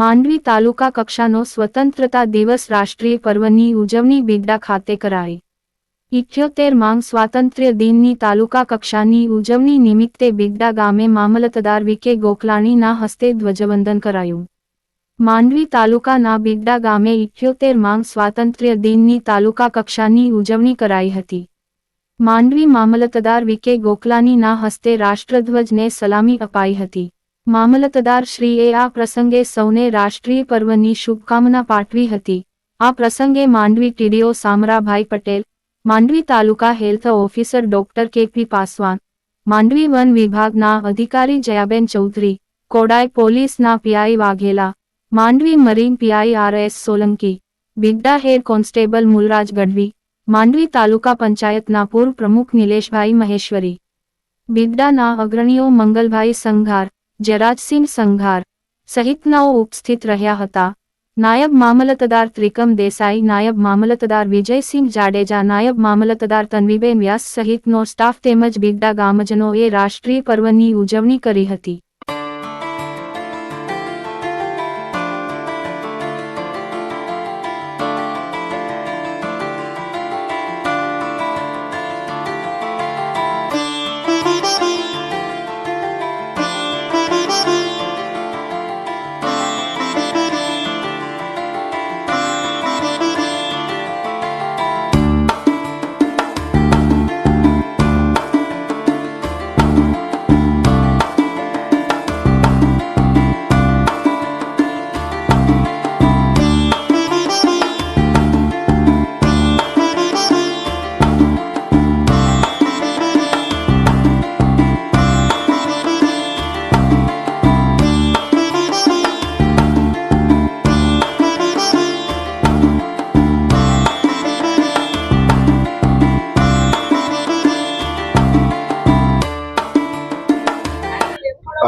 માંડવી તાલુકા કક્ષાનો સ્વતંત્રતા દિવસ રાષ્ટ્રીય પર્વની ઉજવણી બિગડા ખાતે કરાઈ. ઇઠ્યોતેર માંગ સ્વાતંત્ર્ય દિનની તાલુકા કક્ષાની ઉજવણી નિમિત્તે બિગડા ગામે મામલતદાર વિકે ગોખલાણીના હસ્તે ધ્વજવંદન કરાયું. માંડવી તાલુકાના બિગડા ગામે ઇઠ્યોતેર માંગ સ્વાતંત્ર્ય દિનની તાલુકા કક્ષાની ઉજવણી કરાઈ હતી. માંડવી મામલતદાર વિકે ગોખલાણીના હસ્તે રાષ્ટ્રધ્વજને સલામી અપાઈ હતી. મામલતદાર શ્રીએ આ પ્રસંગે સૌને રાષ્ટ્રીય પર્વની શુભકામના પાઠવી હતી. આ પ્રસંગે Mandvi TDO Samrabhai Patel, Mandvi taluka health officer doctor KP Paswan, Mandvi one વિભાગના અધિકારી જયાબેન ચૌધરી કોડાય પોલીસના PI Vaghela, Mandvi marine PI R S Solanki બિગડા head constable Mulraj Gadhvi, Mandvi taluka પંચાયતના પૂર્વ પ્રમુખ નિલેશભાઈ મહેશ્વરી બિગડાના અગ્રણીઓ મંગલભાઈ સંઘાર જરાજસિંહ સંઘાર સહિતનાઓ ઉપસ્થિત રહ્યા હતા. નાયબ મામલતદાર ત્રિકમ દેસાઈ, નાયબ મામલતદાર વિજયસિંહ જાડેજા, નાયબ મામલતદાર તન્વીબેન વ્યાસ સહિતનો સ્ટાફ તેમજ બિગડા ગામજનોએ રાષ્ટ્રીય પર્વની ઉજવણી કરી હતી.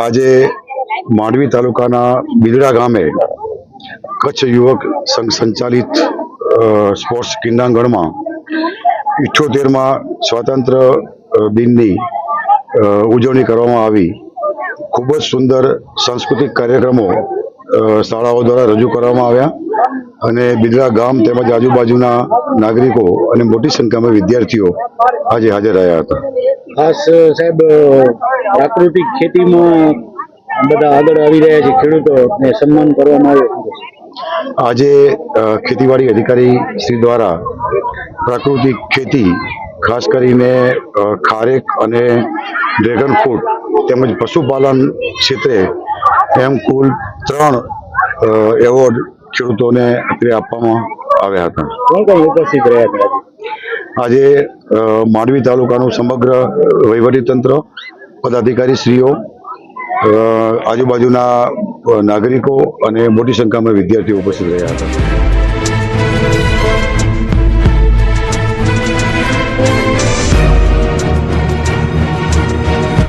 આજે માંડવી તાલુકાના બિદડા ગામે કચ્છ યુવક સંઘ સંચાલિત સ્પોર્ટ્સ ક્રીડાંગણમાં ઇઠ્યોતેરમાં સ્વાતંત્ર દિનની ઉજવણી કરવામાં આવી. ખૂબ જ સુંદર સાંસ્કૃતિક કાર્યક્રમો શાળાઓ દ્વારા રજૂ કરવામાં આવ્યા અને બિદરા ગામ તેમજ આજુબાજુના નાગરિકો અને મોટી સંખ્યામાં વિદ્યાર્થીઓ આજે હાજર રહ્યા હતા. ખાસ સાહેબ પ્રાકૃતિક ખેતીમાં બધા આગળ આવી રહ્યા છે ખેડૂતોને સન્માન કરવામાં આવ્યું આજે ખેતીવાડી અધિકારી શ્રી દ્વારા પ્રાકૃતિક ખેતી ખાસ કરીને ખારેક અને ડ્રેગન ફ્રૂટ તેમજ પશુપાલન ક્ષેત્રે એમ કુલ ત્રણ એવોર્ડ ખેડૂતોને આપવામાં આવ્યા હતા કોણ કોણ ઉપસ્થિત રહ્યા હતા આજે? આજે માંડવી તાલુકાનું સમગ્ર વહીવટીતંત્ર પદાધિકારી શ્રીઓ આજુબાજુના નાગરિકો અને મોટી સંખ્યામાં વિદ્યાર્થીઓ ઉપસ્થિત રહ્યા હતા